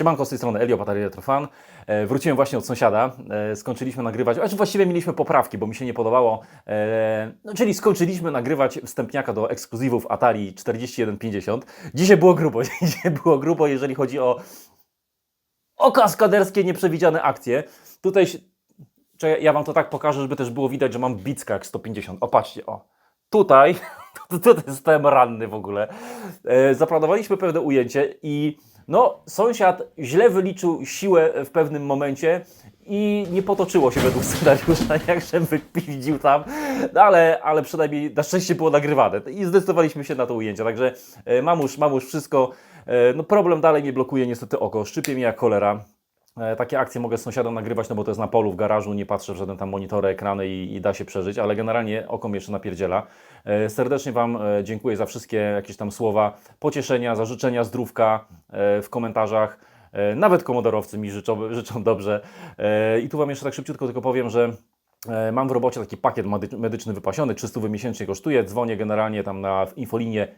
Siemanko, z tej strony Elio, Bataria Retrofan. E, wróciłem właśnie od sąsiada, e, skończyliśmy nagrywać, a właściwie mieliśmy poprawki, bo mi się nie podobało, e, no, czyli skończyliśmy nagrywać wstępniaka do ekskluzywów Atari 4150. Dzisiaj było grubo, dzisiaj było grubo, jeżeli chodzi o, o kaskaderskie, nieprzewidziane akcje. Tutaj, ja Wam to tak pokażę, żeby też było widać, że mam bicka jak 150. O, patrzcie, o. Tutaj, tutaj zostałem ranny w ogóle. E, zaplanowaliśmy pewne ujęcie i no, sąsiad źle wyliczył siłę w pewnym momencie i nie potoczyło się według scenariusza, jakże wypiździł tam, no ale, ale przynajmniej na szczęście było nagrywane i zdecydowaliśmy się na to ujęcie, także mam już, mam już wszystko, e, no problem dalej mnie blokuje niestety oko, szczypie mnie jak cholera, Takie akcje mogę z sąsiadem nagrywać, no bo to jest na polu, w garażu, nie patrzę w żaden tam monitory, ekrany i, i da się przeżyć, ale generalnie oko mnie jeszcze napierdziela. E, Serdecznie Wam e, dziękuję za wszystkie jakieś tam słowa pocieszenia, za życzenia zdrówka e, w komentarzach. E, Nawet komodorowcy mi życzą, życzą dobrze. E, I tu Wam jeszcze tak szybciutko tylko powiem, że e, mam w robocie taki pakiet medy- medyczny wypasiony, 300 miesięcznie kosztuje, dzwonię generalnie tam na infolinię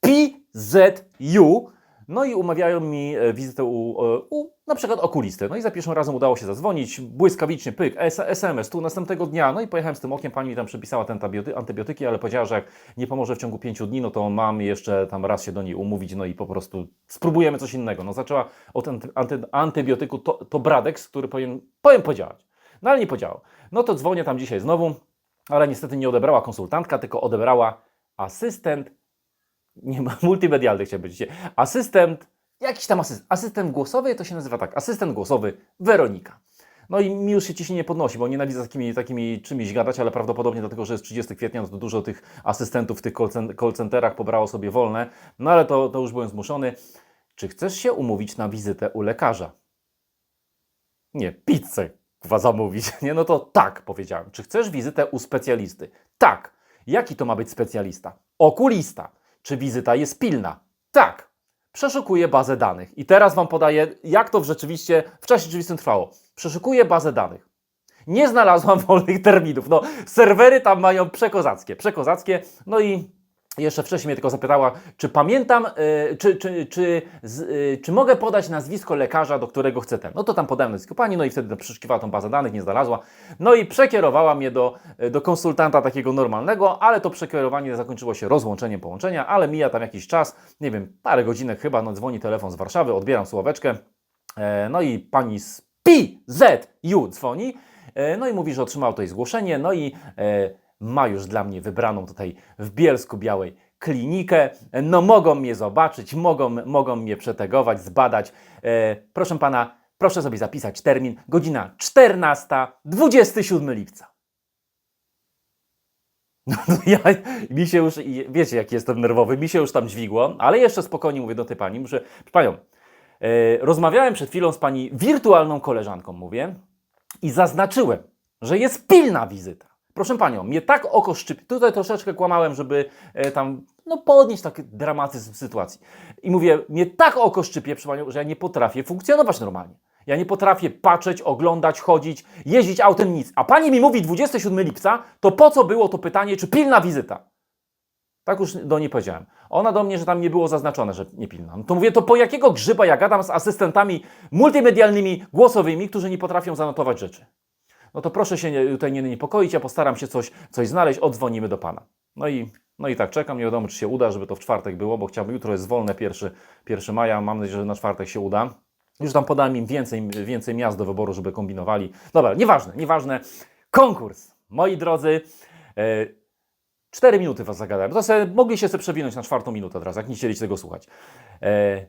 PZU, no i umawiają mi e, wizytę u, e, u na przykład okulisty. No i za pierwszym razem udało się zadzwonić, błyskawicznie, pyk, SMS, tu następnego dnia. No i pojechałem z tym okiem, pani mi tam przepisała te antybioty- antybiotyki, ale powiedziała, że jak nie pomoże w ciągu pięciu dni, no to mam jeszcze tam raz się do niej umówić, no i po prostu spróbujemy coś innego. No zaczęła od anty, anty, antybiotyku to, to Bradex, który powinien, powiem podziałać. No ale nie podziałał. No to dzwonię tam dzisiaj znowu, ale niestety nie odebrała konsultantka, tylko odebrała asystent nie ma multimedialny chciałbym dzisiaj. Asystent, jakiś tam asystent, asystent głosowy, to się nazywa tak, asystent głosowy Weronika. No i mi już się ciśnienie podnosi, bo nienawidzę z takimi, takimi czymś gadać, ale prawdopodobnie dlatego, że jest 30 kwietnia, no to dużo tych asystentów w tych call cen- call centerach pobrało sobie wolne, no ale to, to już byłem zmuszony. Czy chcesz się umówić na wizytę u lekarza? Nie, pizzę kwa zamówić. Nie, no to tak powiedziałem. Czy chcesz wizytę u specjalisty? Tak. Jaki to ma być specjalista? Okulista. Czy wizyta jest pilna? Tak. Przeszukuję bazę danych. I teraz Wam podaję, jak to w rzeczywiście w czasie rzeczywistym trwało. Przeszukuję bazę danych. Nie znalazłam wolnych terminów. No, serwery tam mają przekozackie, przekozackie. No i jeszcze wcześniej mnie tylko zapytała, czy pamiętam, y, czy, czy, czy, z, y, czy mogę podać nazwisko lekarza, do którego chcę ten. No to tam podałem nazwisko pani, no i wtedy przeszukiwała tą bazę danych, nie znalazła. No i przekierowała mnie do, y, do konsultanta takiego normalnego, ale to przekierowanie zakończyło się rozłączeniem połączenia, ale mija tam jakiś czas, nie wiem, parę godzinek chyba, no dzwoni telefon z Warszawy, odbieram słóweczkę, e, no i pani z PZU dzwoni, e, no i mówi, że otrzymał tutaj zgłoszenie, no i e, ma już dla mnie wybraną tutaj w Bielsku Białej klinikę. No mogą mnie zobaczyć, mogą, mogą mnie przetegować, zbadać. E, proszę pana, proszę sobie zapisać termin, godzina 14, 27 lipca. No to ja, mi się już, wiecie jak jestem nerwowy, mi się już tam dźwigło, ale jeszcze spokojnie mówię do tej pani, muszę, panią, e, rozmawiałem przed chwilą z pani wirtualną koleżanką, mówię, i zaznaczyłem, że jest pilna wizyta. Proszę panią, mnie tak oko szczypi. Tutaj troszeczkę kłamałem, żeby e, tam no, podnieść taki dramatyzm sytuacji. I mówię, mnie tak oko szczypie, proszę panią, że ja nie potrafię funkcjonować normalnie. Ja nie potrafię patrzeć, oglądać, chodzić, jeździć autem, nic. A pani mi mówi 27 lipca, to po co było to pytanie, czy pilna wizyta? Tak już do niej powiedziałem. Ona do mnie, że tam nie było zaznaczone, że nie pilna. No to mówię, to po jakiego grzyba ja gadam z asystentami multimedialnymi, głosowymi, którzy nie potrafią zanotować rzeczy? No to proszę się tutaj nie niepokoić, ja postaram się coś, coś znaleźć, odzwonimy do Pana. No i, no i tak czekam, nie wiadomo czy się uda, żeby to w czwartek było, bo chciałbym, jutro jest wolne, 1, 1 maja, mam nadzieję, że na czwartek się uda. Już tam podałem im więcej, więcej miast do wyboru, żeby kombinowali. Dobra, nieważne, nieważne. Konkurs, moi drodzy. E, Cztery minuty Was zagadałem. To sobie, mogliście sobie przewinąć na czwartą minutę teraz, jak nie chcieliście tego słuchać. E,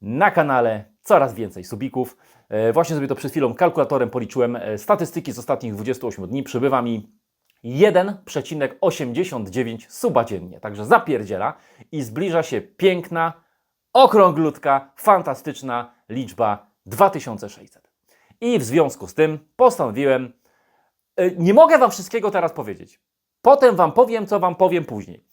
na kanale coraz więcej subików. E, Właśnie sobie to przed chwilą kalkulatorem policzyłem. E, Statystyki z ostatnich 28 dni przybywa mi 1,89 suba dziennie. Także zapierdziela i zbliża się piękna, okrąglutka, fantastyczna liczba 2600. I w związku z tym postanowiłem, e, nie mogę Wam wszystkiego teraz powiedzieć. Potem Wam powiem, co Wam powiem później.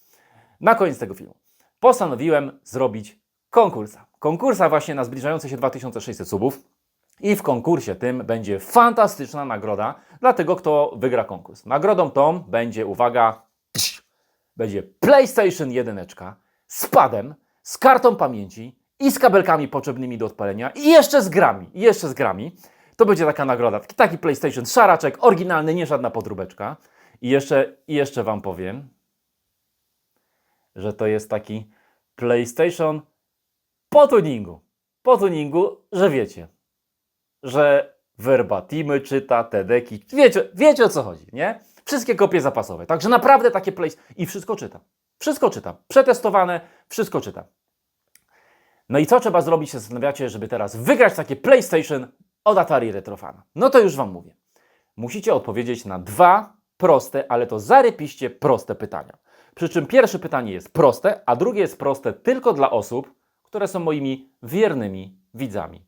Na koniec tego filmu. Postanowiłem zrobić konkursa. Konkursa właśnie na zbliżające się 2600 subów. I w konkursie tym będzie fantastyczna nagroda dla tego, kto wygra konkurs. Nagrodą tą będzie, uwaga, psz, będzie PlayStation 1 z padem, z kartą pamięci i z kabelkami potrzebnymi do odpalenia, i jeszcze z grami, i jeszcze z grami. To będzie taka nagroda. Taki- Taki PlayStation szaraczek, oryginalny, nie żadna podróbeczka. I jeszcze, i jeszcze Wam powiem, że to jest taki PlayStation po tuningu. Po tuningu, że wiecie, że verbatimy czyta, te deki. Wiecie, wiecie o co chodzi, nie? Wszystkie kopie zapasowe. Także naprawdę takie play... I wszystko czyta. Wszystko czyta. Przetestowane, wszystko czyta. No i co trzeba zrobić, się zastanawiacie, żeby teraz wygrać takie PlayStation od Atari Retrofana? No to już Wam mówię. Musicie odpowiedzieć na dwa proste, ale to zarypiście proste pytania. Przy czym pierwsze pytanie jest proste, a drugie jest proste tylko dla osób, które są moimi wiernymi widzami.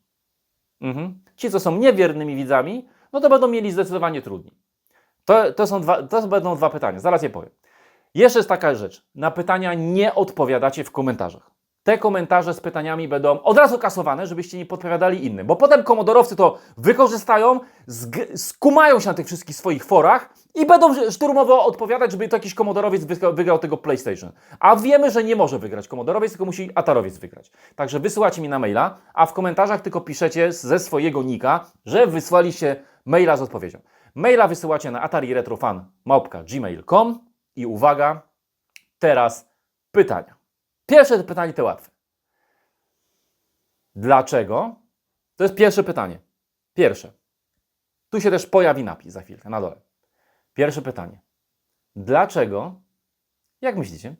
Mhm. Ci, co są niewiernymi widzami, no to będą mieli zdecydowanie trudniej. To, to, są dwa, to będą dwa pytania, zaraz je powiem. Jeszcze jest taka rzecz. Na pytania nie odpowiadacie w komentarzach. Te komentarze z pytaniami będą od razu kasowane, żebyście nie podpowiadali innym, bo potem komodorowcy to wykorzystają, skumają się na tych wszystkich swoich forach i będą szturmowo odpowiadać, żeby to jakiś komodorowiec wygrał tego PlayStation. A wiemy, że nie może wygrać komodorowiec, tylko musi atarowiec wygrać. Także wysyłacie mi na maila, a w komentarzach tylko piszecie ze swojego nika, że wysłaliście maila z odpowiedzią. Maila wysyłacie na atariretrofan.gmail.com i uwaga, teraz pytania. Pierwsze pytanie to łatwe. Dlaczego? To jest pierwsze pytanie. Pierwsze. Tu się też pojawi napis za chwilkę, na dole. Pierwsze pytanie. Dlaczego, jak myślicie,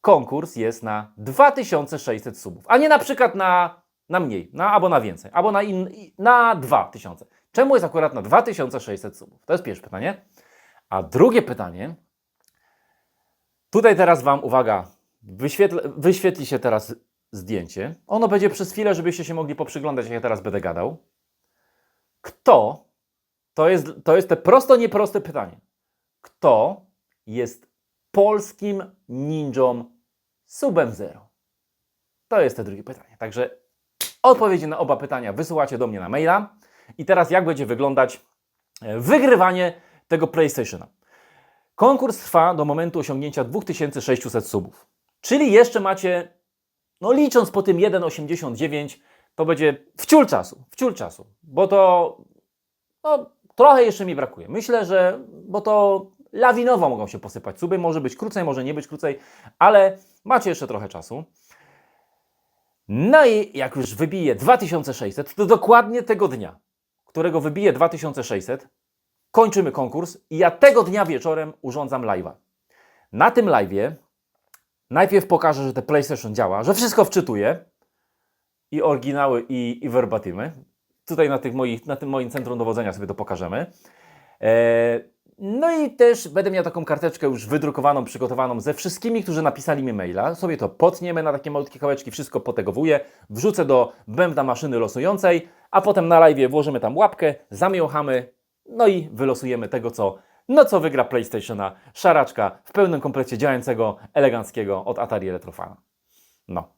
konkurs jest na 2600 subów, a nie na przykład na, na mniej, na, albo na więcej, albo na, in, na 2000? Czemu jest akurat na 2600 subów? To jest pierwsze pytanie. A drugie pytanie, tutaj teraz Wam, uwaga, wyświetl, wyświetli się teraz zdjęcie. Ono będzie przez chwilę, żebyście się mogli poprzyglądać, jak ja teraz będę gadał. Kto, to jest, to jest te prosto, nieproste pytanie. Kto jest polskim ninją subem zero? To jest te drugie pytanie. Także odpowiedzi na oba pytania wysyłacie do mnie na maila. I teraz jak będzie wyglądać e, wygrywanie tego PlayStationa? Konkurs trwa do momentu osiągnięcia 2600 subów. Czyli jeszcze macie, no licząc po tym 1,89, to będzie wciul czasu, wciul czasu, bo to no, trochę jeszcze mi brakuje. Myślę, że, bo to lawinowo mogą się posypać suby, może być krócej, może nie być krócej, ale macie jeszcze trochę czasu. No i jak już wybije 2600, to dokładnie tego dnia, którego wybije 2600, kończymy konkurs i ja tego dnia wieczorem urządzam live'a. Na tym live'ie najpierw pokażę, że te PlayStation działa, że wszystko wczytuje i oryginały i, i. Tutaj na, tych moich, na tym moim centrum dowodzenia sobie to pokażemy. E, no i też będę miał taką karteczkę już wydrukowaną, przygotowaną ze wszystkimi, którzy napisali mi maila. Sobie to potniemy na takie malutkie kawałeczki, wszystko potegowuję, wrzucę do bębna maszyny losującej, a potem na live włożymy tam łapkę, zamiąchamy, no i wylosujemy tego, co, no co wygra PlayStationa, szaraczka w pełnym komplecie działającego, eleganckiego od Atari Retrofana. No.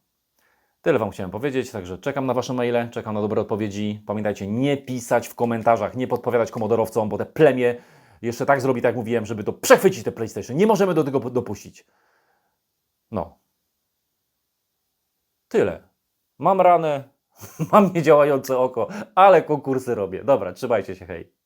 Tyle Wam chciałem powiedzieć, także czekam na Wasze maile, czekam na dobre odpowiedzi. Pamiętajcie, nie pisać w komentarzach, nie podpowiadać komodorowcom, bo te plemię jeszcze tak zrobi, tak jak mówiłem, żeby to przechwycić te PlayStation. Nie możemy do tego dopuścić. No. Tyle. Mam ranę, mam niedziałające oko, ale konkursy robię. Dobra, trzymajcie się, hej.